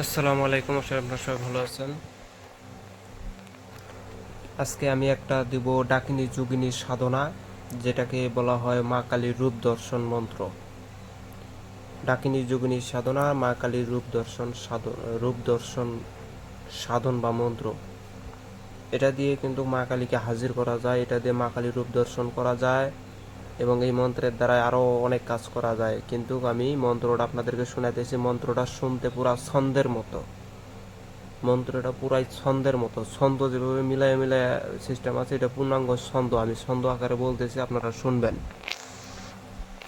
আসসালামু আলাইকুম করি আপনারা সবাই ভালো আছেন। আজকে আমি একটা দিব ডাকিনী যোগিনী সাধনা, যেটাকে বলা হয় মা কালীর রূপ দর্শন মন্ত্র। ডাকিনী যোগিনী সাধনা, মা কালীর রূপ দর্শন সাধন রূপ দর্শন সাধন বা মন্ত্র। এটা দিয়ে কিন্তু মা কালীকে হাজির করা যায়, এটা দিয়ে মা কালীর রূপ দর্শন করা যায়। এবং এই মন্ত্রের দ্বারা আরও অনেক কাজ করা যায়। কিন্তু আমি মন্ত্রটা আপনাদেরকে শোনাইতেছি মন্ত্রটা শুনতে পুরা ছন্দের মতো। মন্ত্রটা পুরাই ছন্দের মতো। ছন্দ যেভাবে মিলায় মিলায় সিস্টেম আছে, এটা পূর্ণাঙ্গ ছন্দ। আমি ছন্দ আকারে বলতেছি, আপনারা শুনবেন।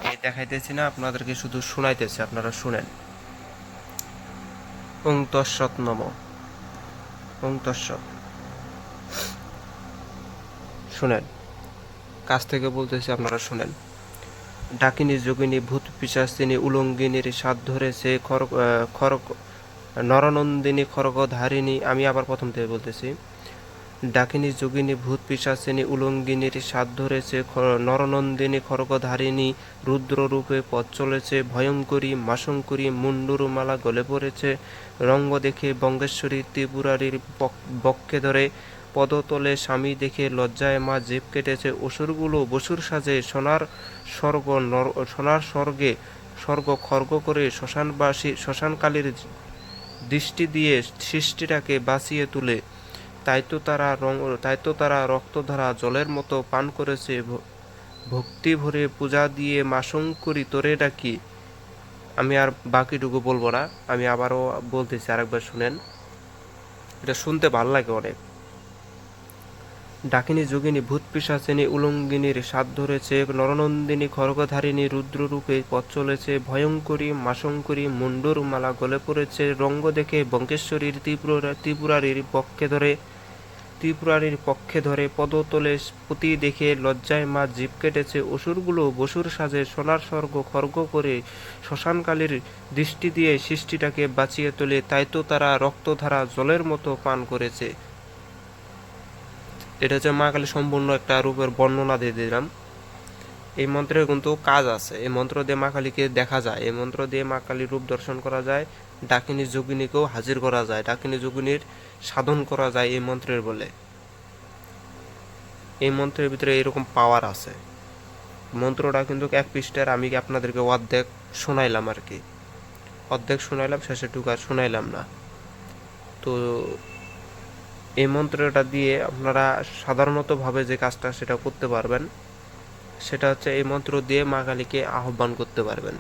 আমি দেখাইতেছি না, আপনাদেরকে শুধু শোনাইতেছি, আপনারা শুনেন। ওং নম। শুনেন। কাছ থেকে বলতেছি আপনারা শুনেন। ডাকিনী যোগিনী ভূত পিশাচিনী উলঙ্গিনীর সাত ধরেছে আহ, খড়গ নরনন্দিনী খড়গধারিণী আমি আবার প্রথম থেকে বলতেছি। ডাকিনী যোগিনী ভূত পিশাচিনী উলঙ্গিনীর সাত ধরেছে নরনন্দিনী খড়গধারিণী রুদ্ররূপে পথ চলেছে ভয়ঙ্করী মাশঙ্করী মুন্ডুরমালা গলে পড়েছে রঙ্গ দেখে বঙ্গেশ্বরী ত্রিপুরারির বক্ষে ধরে পদতলে স্বামী দেখে লজ্জায় মা জেব কেটেছে, অসুরগুলো বসুর সাজে সোনার স্বর্গ নর, সোনার স্বর্গে স্বর্গ খর্গ করে শ্মশানবাসী, শ্মশানকালীর দৃষ্টি দিয়ে সৃষ্টিটাকে বাঁচিয়ে তুলে। তাই তো তারা রং, তাই তো তারা রক্তধারা জলের মতো পান করেছে ভক্তি ভরে পূজা দিয়ে মাসঙ্করি তোরে ডাকি। আমি আর বাকিটুকু বলব না, আমি আবারও বলতেছি, আরেকবার শুনেন। এটা শুনতে ভালো লাগে অনেক। ডাকিনী যোগিনী ভূত পিশাচিনী উলঙ্গিনীর সাত ধরেছে, নরনন্দিনী, খড়গধারিণী, রুদ্ররূপে পথ চলেছে, ভয়ঙ্করী, মাশঙ্করী মুন্ডুর মালা গলে পড়েছে, রঙ্গ দেখে বঙ্কেশ্বরীর ত্রিপুরা ত্রিপুরারির পক্ষে ধরে, ত্রিপুরারির পক্ষে ধরে, পদতলে পুঁতি দেখে লজ্জায় মা জীব কেটেছে, অসুরগুলো বসুর সাজে সোনার স্বর্গ খর্গ করে শ্মশানকালীর দৃষ্টি দিয়ে সৃষ্টিটাকে বাঁচিয়ে তোলে, তাই তো তারা রক্তধারা জলের মতো পান করেছে। এটা হচ্ছে মা কালী সম্পূর্ণ একটা রূপের বর্ণনা দিয়ে দিলাম। এই মন্ত্রের কিন্তু কাজ আছে। এই মন্ত্র দিয়ে মা কালীকে দেখা যায়। এই মন্ত্র দিয়ে মা কালীর রূপ দর্শন করা যায়। ডাকিনী যোগিনীকেও হাজির করা যায়। ডাকিনী যোগিনীর সাধন করা যায় এই মন্ত্রের বলে। এই মন্ত্রের ভিতরে এরকম পাওয়ার আছে। মন্ত্রটা কিন্তু এক পৃষ্ঠার আমি আপনাদেরকে অর্ধেক শোনাইলাম আর কি? অর্ধেক শোনাইলাম শেষের টুকু আর শোনাইলাম না। তো এই মন্ত্রটা দিয়ে আপনারা সাধারণতভাবে যে কাজটা সেটা করতে পারবেন, সেটা হচ্ছে এই মন্ত্র দিয়ে মা কালীকে আহ্বান করতে পারবেন।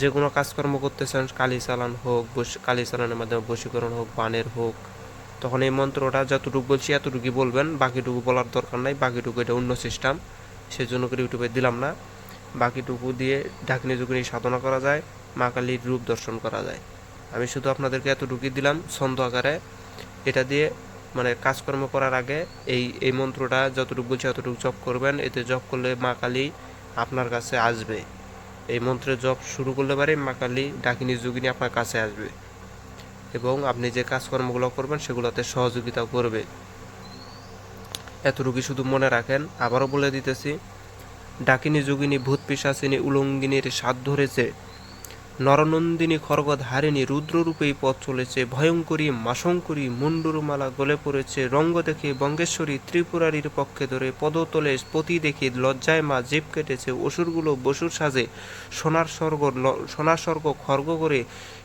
যে কোনো কাজকর্ম করতে চান কালী চালান হোক কালী চালানের মাধ্যমে বশীকরণ হোক, বানের হোক, তখন এই মন্ত্রটা যতটুকু বলছি এতটুকুই বলবেন, বাকিটুকু বলার দরকার নাই, বাকিটুকু এটা অন্য সিস্টেম সেই জন্য করে ইউটিউবে দিলাম না। বাকিটুকু দিয়ে ঢাকনি ঝুঁকনি সাধনা করা যায়, মা কালীর রূপ দর্শন করা যায়। আমি শুধু আপনাদেরকে এতটুকুই দিলাম, ছন্দ আকারে। এটা দিয়ে মানে কাজকর্ম করার আগে এই এই মন্ত্রটা যতটুকু বলছি ততটুকু জপ করবেন। এতে জপ করলে মা কালী আপনার কাছে আসবে। এই মন্ত্রে জপ শুরু করলে পারে মা কালী ডাকিনী যোগিনী আপনার কাছে আসবে। এবং আপনি যে কাজকর্মগুলো করবেন সেগুলোতে সহযোগিতা করবে। এতটুকু শুধু মনে রাখেন। আবারও বলে দিতেছি, ডাকিনী যোগিনী, ভূত পিশাচিনী উলঙ্গিনীর স্বাদ ধরেছে নরনন্দিনী খড়গধারিণী রুদ্ররূপেই পথ চলেছে, ভয়ঙ্করী মাশঙ্করী মুন্ডুরমালা গলে পড়েছে, রঙ্গ দেখে বঙ্গেশ্বরী ত্রিপুরারির পক্ষে ধরে, পদতলে পতি দেখে লজ্জায় মা জেব কেটেছে, অসুরগুলো বসুর সাজে, সোনার স্বর্গ সোনার স্বর্গ খর্গ করে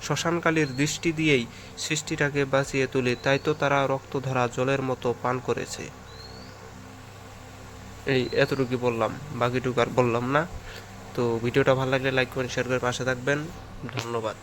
শ্মশানকালীর দৃষ্টি দিয়েই সৃষ্টিটাকে বাঁচিয়ে তোলে, তাই তো তারা রক্তধারা জলের মতো পান করেছে। এই এতটুকু বললাম, বাকিটুকু আর বললাম না। তো ভিডিওটা ভালো লাগলে লাইক করেন শেয়ার করে পাশে থাকবেন। ধন্যবাদ।